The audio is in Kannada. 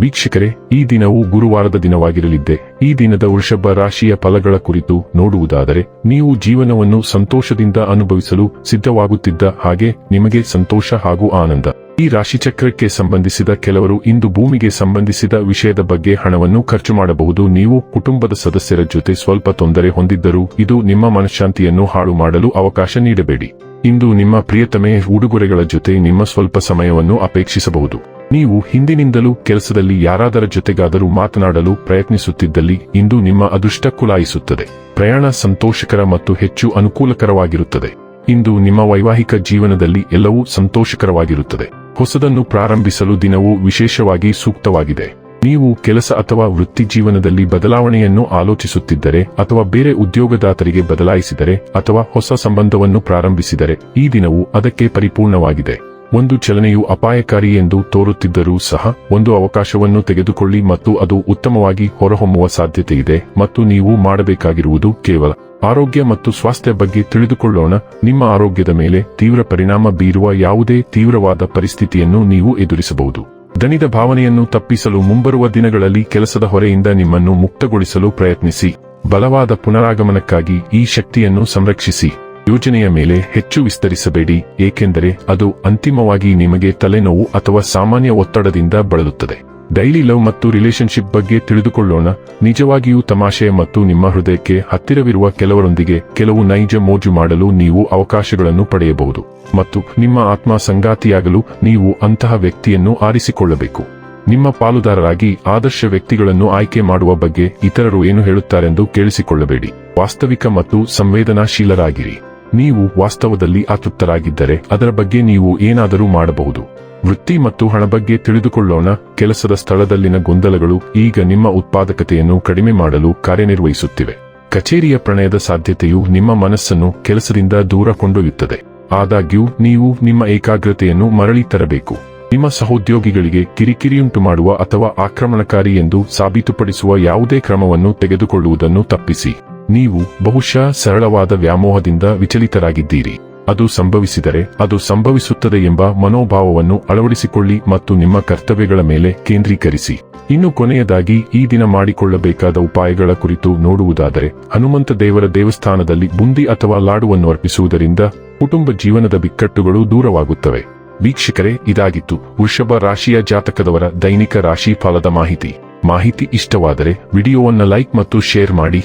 ವೀಕ್ಷಕರೇ, ಈ ದಿನವು ಗುರುವಾರದ ದಿನವಾಗಿರಲಿದ್ದೆ. ಈ ದಿನದ ವೃಷಭ ರಾಶಿಯ ಫಲಗಳ ಕುರಿತು ನೋಡುವುದಾದರೆ, ನೀವು ಜೀವನವನ್ನು ಸಂತೋಷದಿಂದ ಅನುಭವಿಸಲು ಸಿದ್ಧವಾಗುತ್ತಿದ್ದ ಹಾಗೆ ನಿಮಗೆ ಸಂತೋಷ ಹಾಗೂ ಆನಂದ. ಈ ರಾಶಿಚಕ್ರಕ್ಕೆ ಸಂಬಂಧಿಸಿದ ಕೆಲವರು ಇಂದು ಭೂಮಿಗೆ ಸಂಬಂಧಿಸಿದ ವಿಷಯದ ಬಗ್ಗೆ ಹಣವನ್ನು ಖರ್ಚು ಮಾಡಬಹುದು. ನೀವು ಕುಟುಂಬದ ಸದಸ್ಯರ ಜೊತೆ ಸ್ವಲ್ಪ ತೊಂದರೆ ಹೊಂದಿದ್ದರೂ ಇದು ನಿಮ್ಮ ಮನಃಶಾಂತಿಯನ್ನು ಹಾಳು ಮಾಡಲು ಅವಕಾಶ ನೀಡಬೇಡಿ. ಇಂದು ನಿಮ್ಮ ಪ್ರಿಯತಮೆ ಉಡುಗೊರೆಗಳ ಜೊತೆ ನಿಮ್ಮ ಸ್ವಲ್ಪ ಸಮಯವನ್ನು ಅಪೇಕ್ಷಿಸಬಹುದು. ನೀವು ಹಿಂದಿನಿಂದಲೂ ಕೆಲಸದಲ್ಲಿ ಯಾರಾದರ ಜೊತೆಗಾದರೂ ಮಾತನಾಡಲು ಪ್ರಯತ್ನಿಸುತ್ತಿದ್ದಲ್ಲಿ ಇಂದು ನಿಮ್ಮ ಅದೃಷ್ಟ ಕುಲಾಯಿಸುತ್ತದೆ. ಪ್ರಯಾಣ ಸಂತೋಷಕರ ಮತ್ತು ಹೆಚ್ಚು ಅನುಕೂಲಕರವಾಗಿರುತ್ತದೆ. ಇಂದು ನಿಮ್ಮ ವೈವಾಹಿಕ ಜೀವನದಲ್ಲಿ ಎಲ್ಲವೂ ಸಂತೋಷಕರವಾಗಿರುತ್ತದೆ. ಹೊಸದನ್ನು ಪ್ರಾರಂಭಿಸಲು ದಿನವು ವಿಶೇಷವಾಗಿ ಸೂಕ್ತವಾಗಿದೆ. ನೀವು ಕೆಲಸ ಅಥವಾ ವೃತ್ತಿ ಜೀವನದಲ್ಲಿ ಬದಲಾವಣೆಯನ್ನು ಆಲೋಚಿಸುತ್ತಿದ್ದರೆ ಅಥವಾ ಬೇರೆ ಉದ್ಯೋಗದಾತರಿಗೆ ಬದಲಾಯಿಸಿದರೆ ಅಥವಾ ಹೊಸ ಸಂಬಂಧವನ್ನು ಪ್ರಾರಂಭಿಸಿದರೆ ಈ ದಿನವು ಅದಕ್ಕೆ ಪರಿಪೂರ್ಣವಾಗಿದೆ. ಒಂದು ಚಲನೆಯು ಅಪಾಯಕಾರಿ ಎಂದು ತೋರುತ್ತಿದ್ದರೂ ಸಹ ಒಂದು ಅವಕಾಶವನ್ನು ತೆಗೆದುಕೊಳ್ಳಿ ಮತ್ತು ಅದು ಉತ್ತಮವಾಗಿ ಹೊರಹೊಮ್ಮುವ ಸಾಧ್ಯತೆಯಿದೆ ಮತ್ತು ನೀವು ಮಾಡಬೇಕಾಗಿರುವುದು ಕೇವಲ ಆರೋಗ್ಯ ಮತ್ತು ಸ್ವಾಸ್ಥ್ಯ ಬಗ್ಗೆ ತಿಳಿದುಕೊಳ್ಳೋಣ. ನಿಮ್ಮ ಆರೋಗ್ಯದ ಮೇಲೆ ತೀವ್ರ ಪರಿಣಾಮ ಬೀರುವ ಯಾವುದೇ ತೀವ್ರವಾದ ಪರಿಸ್ಥಿತಿಯನ್ನು ನೀವು ಎದುರಿಸಬಹುದು. ದಣಿದ ಭಾವನೆಯನ್ನು ತಪ್ಪಿಸಲು ಮುಂಬರುವ ದಿನಗಳಲ್ಲಿ ಕೆಲಸದ ಹೊರೆಯಿಂದ ನಿಮ್ಮನ್ನು ಮುಕ್ತಗೊಳಿಸಲು ಪ್ರಯತ್ನಿಸಿ. ಬಲವಾದ ಪುನರಾಗಮನಕ್ಕಾಗಿ ಈ ಶಕ್ತಿಯನ್ನು ಸಂರಕ್ಷಿಸಿ. ಯೋಜನೆಯ ಮೇಲೆ ಹೆಚ್ಚು ವಿಸ್ತರಿಸಬೇಡಿ, ಏಕೆಂದರೆ ಅದು ಅಂತಿಮವಾಗಿ ನಿಮಗೆ ತಲೆನೋವು ಅಥವಾ ಸಾಮಾನ್ಯ ಒತ್ತಡದಿಂದ ಬಳಲುತ್ತದೆ. ಡೈಲಿ ಲವ್ ಮತ್ತು ರಿಲೇಶನ್ಶಿಪ್ ಬಗ್ಗೆ ತಿಳಿದುಕೊಳ್ಳೋಣ. ನಿಜವಾಗಿಯೂ ತಮಾಷೆ ಮತ್ತು ನಿಮ್ಮ ಹೃದಯಕ್ಕೆ ಹತ್ತಿರವಿರುವ ಕೆಲವರೊಂದಿಗೆ ಕೆಲವು ನೈಜ ಮೋಜು ಮಾಡಲು ನೀವು ಅವಕಾಶಗಳನ್ನು ಪಡೆಯಬಹುದು. ಮತ್ತು ನಿಮ್ಮ ಆತ್ಮ ಸಂಗಾತಿಯಾಗಲು ನೀವು ಅಂತಹ ವ್ಯಕ್ತಿಯನ್ನು ಆರಿಸಿಕೊಳ್ಳಬೇಕು. ನಿಮ್ಮ ಪಾಲುದಾರರಾಗಿ ಆದರ್ಶ ವ್ಯಕ್ತಿಗಳನ್ನು ಆಯ್ಕೆ ಮಾಡುವ ಬಗ್ಗೆ ಇತರರು ಏನು ಹೇಳುತ್ತಾರೆಂದು ಕೇಳಿಸಿಕೊಳ್ಳಬೇಡಿ. ವಾಸ್ತವಿಕ ಮತ್ತು ಸಂವೇದನಾಶೀಲರಾಗಿರಿ. ನೀವು ವಾಸ್ತವದಲ್ಲಿ ಅತೃಪ್ತರಾಗಿದ್ದರೆ ಅದರ ಬಗ್ಗೆ ನೀವು ಏನಾದರೂ ಮಾಡಬಹುದು. ವೃತ್ತಿ ಮತ್ತು ಹಣ ಬಗ್ಗೆ ತಿಳಿದುಕೊಳ್ಳೋಣ. ಕೆಲಸದ ಸ್ಥಳದಲ್ಲಿನ ಗೊಂದಲಗಳು ಈಗ ನಿಮ್ಮ ಉತ್ಪಾದಕತೆಯನ್ನು ಕಡಿಮೆ ಮಾಡಲು ಕಾರ್ಯನಿರ್ವಹಿಸುತ್ತಿವೆ. ಕಚೇರಿಯ ಪ್ರಣಯದ ಸಾಧ್ಯತೆಯು ನಿಮ್ಮ ಮನಸ್ಸನ್ನು ಕೆಲಸದಿಂದ ದೂರ ಕೊಂಡೊಯ್ಯುತ್ತದೆ. ಆದಾಗ್ಯೂ, ನೀವು ನಿಮ್ಮ ಏಕಾಗ್ರತೆಯನ್ನು ಮರಳಿ ತರಬೇಕು. ನಿಮ್ಮ ಸಹೋದ್ಯೋಗಿಗಳಿಗೆ ಕಿರಿಕಿರಿಯುಂಟು ಮಾಡುವ ಅಥವಾ ಆಕ್ರಮಣಕಾರಿ ಎಂದು ಸಾಬೀತುಪಡಿಸುವ ಯಾವುದೇ ಕ್ರಮವನ್ನು ತೆಗೆದುಕೊಳ್ಳುವುದನ್ನು ತಪ್ಪಿಸಿ. ನೀವು ಬಹುಶಃ ಸರಳವಾದ ವ್ಯಾಮೋಹದಿಂದ ವಿಚಲಿತರಾಗಿದ್ದೀರಿ. ಅದು ಸಂಭವಿಸಿದರೆ ಅದು ಸಂಭವಿಸುತ್ತದೆ ಎಂಬ ಮನೋಭಾವವನ್ನು ಅಳವಡಿಸಿಕೊಳ್ಳಿ ಮತ್ತು ನಿಮ್ಮ ಕರ್ತವ್ಯಗಳ ಮೇಲೆ ಕೇಂದ್ರೀಕರಿಸಿ. ಇನ್ನು ಕೊನೆಯದಾಗಿ, ಈ ದಿನ ಮಾಡಿಕೊಳ್ಳಬೇಕಾದ ಉಪಾಯಗಳ ಕುರಿತು ನೋಡುವುದಾದರೆ, ಹನುಮಂತ ದೇವರ ದೇವಸ್ಥಾನದಲ್ಲಿ ಬುಂದಿ ಅಥವಾ ಲಾಡುವನ್ನು ಅರ್ಪಿಸುವುದರಿಂದ ಕುಟುಂಬ ಜೀವನದ ಬಿಕ್ಕಟ್ಟುಗಳು ದೂರವಾಗುತ್ತವೆ. ವೀಕ್ಷಕರೇ, ಇದಾಗಿತ್ತು ವೃಷಭ ರಾಶಿಯ ಜಾತಕದವರ ದೈನಿಕ ರಾಶಿ ಫಲದ ಮಾಹಿತಿ. ಮಾಹಿತಿ ಇಷ್ಟವಾದರೆ, ವಿಡಿಯೋವನ್ನು ಲೈಕ್ ಮತ್ತು ಶೇರ್ ಮಾಡಿ.